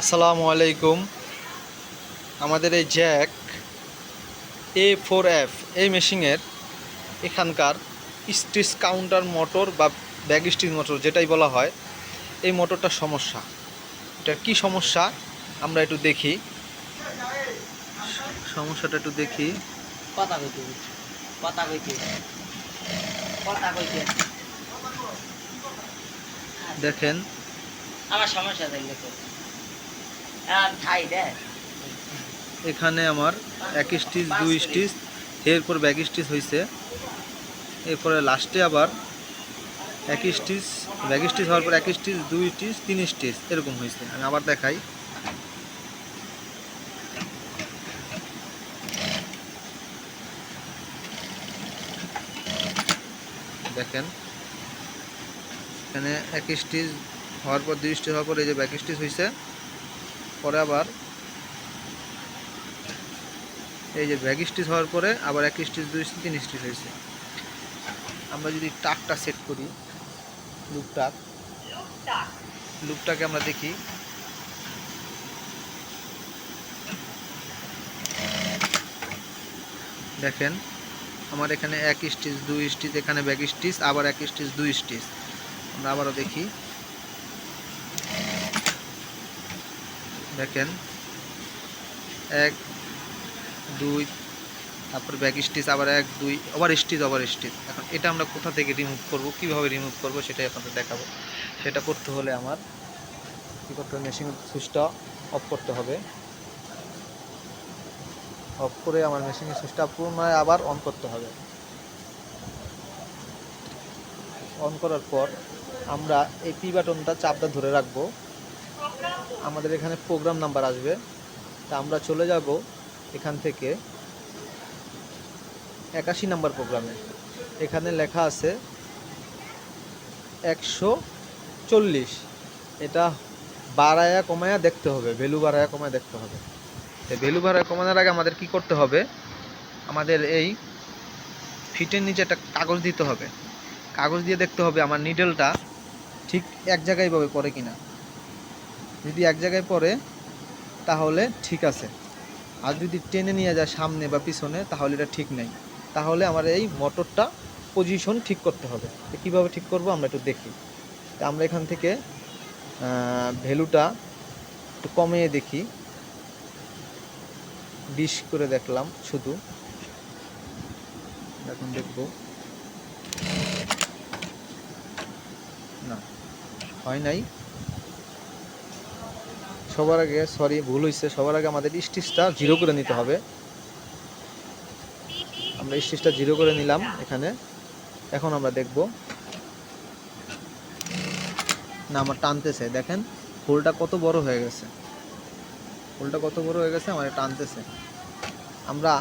আসসালামু আলাইকুম। আমাদের এই জ্যাক এ ফোর এফ এই মেশিনের এখানকার স্টিচ কাউন্টার মোটর বা ব্যাগ স্টিচ মোটর যেটাই বলা হয় এই মোটরটার সমস্যা। এটার কি সমস্যা? আমরা একটু দেখি। সমস্যাটা একটু দেখি। কইতে কইতে। কইতে। দেখেন। আমার সমস্যা থাকলে তো আর ঠাই দে এখানে আমার এক স্টিচ দুই স্টিচ এরপর ব্যাগ স্টিচ হয়েছে এরপরে লাস্টে আবার এক স্টিচ ব্যাগ স্টিচ হওয়ার পর এক স্টিচ দুই স্টিচ, তিন স্টিচ, এরকম হয়েছে আমি আবার দেখাই। দেখেন, এখানে এক স্টিচ হওয়ার পর দুই স্টিচ হওয়ার পর এই যে ব্যাক স্টিচ হয়েছে পরে আবার এই যে ব্যাগ স্টিচ হওয়ার পরে আবার এক স্টিচ, দুই স্টিচ, তিন স্টিচ হয়েছে। আমরা যদি টাকটা সেট করি লুপ টাক লুপটাকে আমরা দেখি। দেখেন, আমার এখানে এক স্টিচ, দুই স্টিচ, এখানে ব্যাগ স্টিচ, আবার এক স্টিচ, দুই স্টিচ। আমরা আবারও দেখি। দেখেন। এক, দুই, তারপর ব্যাক স্টিচ আবার এক, দুই ওভার স্টিচ ওভার স্টিচ এখন এটা আমরা কোথা থেকে রিমুভ করব, কীভাবে রিমুভ করব সেটাই আপনাদের দেখাবো। সেটা করতে হলে আমার কী করতে হবে? মেশিন সুইচটা অফ করতে হবে। অফ করে আমার মেশিনের সুইচটা পুনরায় আবার অন করতে হবে। অন করার পর আমরা এই পি বাটনটা চাপটা ধরে রাখব। আমাদের এখানে প্রোগ্রাম নাম্বার আসবে। তা আমরা চলে যাব এখান থেকে। একাশি নাম্বার প্রোগ্রামে এখানে লেখা আছে একশো চল্লিশ। এটা বাড়ায়া কমায়া দেখতে হবে ভ্যালু বাড়ায়া কমায়া দেখতে হবে। ভ্যালু বাড়ায়া কমানোর আগে আমাদের কি করতে হবে? আমাদের এই ফিটের নিচে একটা কাগজ দিতে হবে। কাগজ দিয়ে দেখতে হবে আমার নিডেলটা ঠিক এক জায়গায় ভাবে পড়ে কিনা। যদি এক জায়গায় পড়ে, তাহলে ঠিক আছে। আর যদি টেনে নিয়ে যায় সামনে বা পিছনে, তাহলে এটা ঠিক নেই। তাহলে আমার এই মোটরটা পজিশন ঠিক করতে হবে। তো কীভাবে ঠিক করব? আমরা একটু দেখি। আমরা এখান থেকে ভ্যালুটা একটু কমিয়ে দেখি। বিশ করে দেখলাম শুধু। এখন দেখব। না, হয় নাই। সবার আগে সরি ভুল হয়েছে সবার আগে আমাদের স্টিচটা জিরো করে নিতে হবে। আমরা স্টিচটা জিরো করে নিলাম এখানে। এখন আমরা দেখব। না, আমার টানতেছে। দেখেন হোলটা কত বড় হয়ে গেছে। হোলটা কত বড় হয়ে গেছে, আমার টানতেছে। আমরা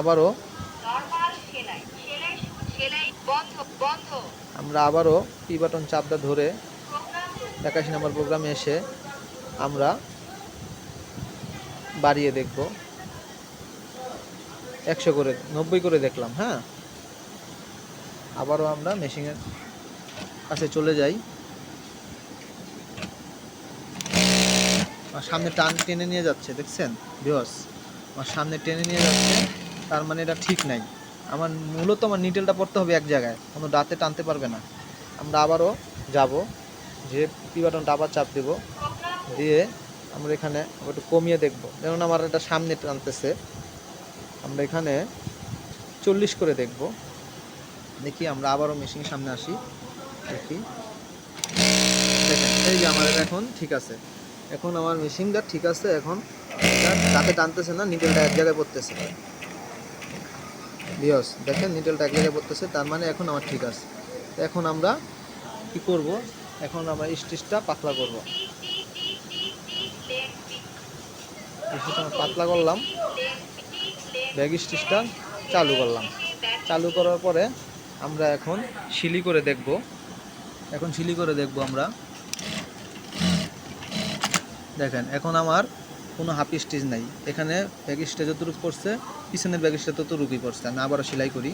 আবারও আমরা আবারও পি বাটন চাপটা ধরে একাশি নম্বর প্রোগ্রামে এসে আমরা বাড়িয়ে দেখব। একশো করে, নব্বই করে দেখলাম হ্যাঁ? আবারও আমরা মেশিনের কাছে চলে যাই। আর সামনে টান টেনে নিয়ে যাচ্ছে, দেখছেন? বিহস আমার সামনে টেনে নিয়ে যাচ্ছে, তার মানে এটা ঠিক নাই। আমার মূলত আমার নিটেলটা পড়তে হবে এক জায়গায়, কোনো দাঁতে টানতে পারবে না। আমরা আবারও যাব, যে পি বাটনটা আবার চাপ দেব। দিয়ে আমরা এখানে একটু কমিয়ে দেখব। যেমন আমার এটা সামনে টানতেছে। আমরা এখানে চল্লিশ করে দেখব। দেখি আমরা আবারও মেশিন সামনে আসি। দেখি। দেখেন, এই যে আমাদের এখন ঠিক আছে। এখন আমার মেশিনটা ঠিক আছে, এখন তাতে টানতেছে না নিটেলটা এক জায়গায় পড়তেছে। বিয়স দেখেন নিটেলটা এক জায়গায় পড়তেছে, তার মানে এখন আমার ঠিক আছে। এখন আমরা কি করব? এখন আমরা স্টিচটা পাতলা করব। স্টিচটা পাতলা করলাম। ব্যাগ স্টিচটা চালু করলাম। চালু করার পরে আমরা এখন শিলি করে দেখব। এখন শিলি করে দেখব আমরা। দেখেন, এখন আমার কোনো হাফ স্টিচ নাই। এখানে ব্যাগ স্টিচ যতটুকু পড়ছে, পিছনের ব্যাগ স্টিচ ততটুকুই পড়ছে। আমি আবারও সেলাই করি।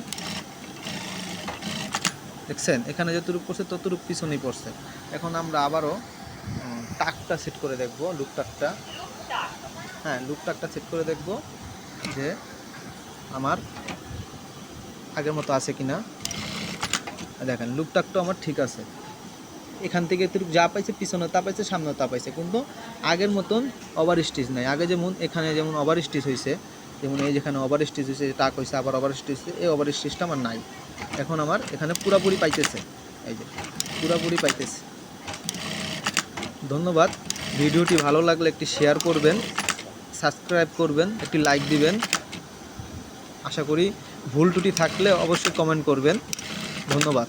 দেখছেন? এখানে যতটুকু পড়ছে, ততটুকু পিছনেই পড়ছে। এখন আমরা আবারও টাকটা সেট করে দেখব লুক টাকটা। হ্যাঁ লুক টাকটা সেট করে দেখব যে আমার আগের মতো আছে কিনা। দেখেন লুক টাকটা আমার ঠিক আছে। এখান থেকে একটু যা পাইছে, পিছনে তা পাইছে সামনে তা পাইছে। কিন্তু আগের মতন ওভার স্টিচ নাই। আগে যেমন এখানে যেমন ওভার স্টিচ হয়েছে যেমন এই যেখানে ওভার স্টিচ হয়েছে টাক হয়েছে আবার ওভার স্টিচ এই ওভার স্টিচটা আমার নাই। এখন আমার এখানে পুরাপুরি পাইতেছে। এই যে, পুরাপুরি পাইতেছে। ধন্যবাদ। ভিডিওটি ভালো লাগলে একটি শেয়ার করবেন। সাবস্ক্রাইব করবেন একটি লাইক দিবেন। আশা করি ভুল টুটি থাকলে অবশ্যই কমেন্ট করবেন। ধন্যবাদ।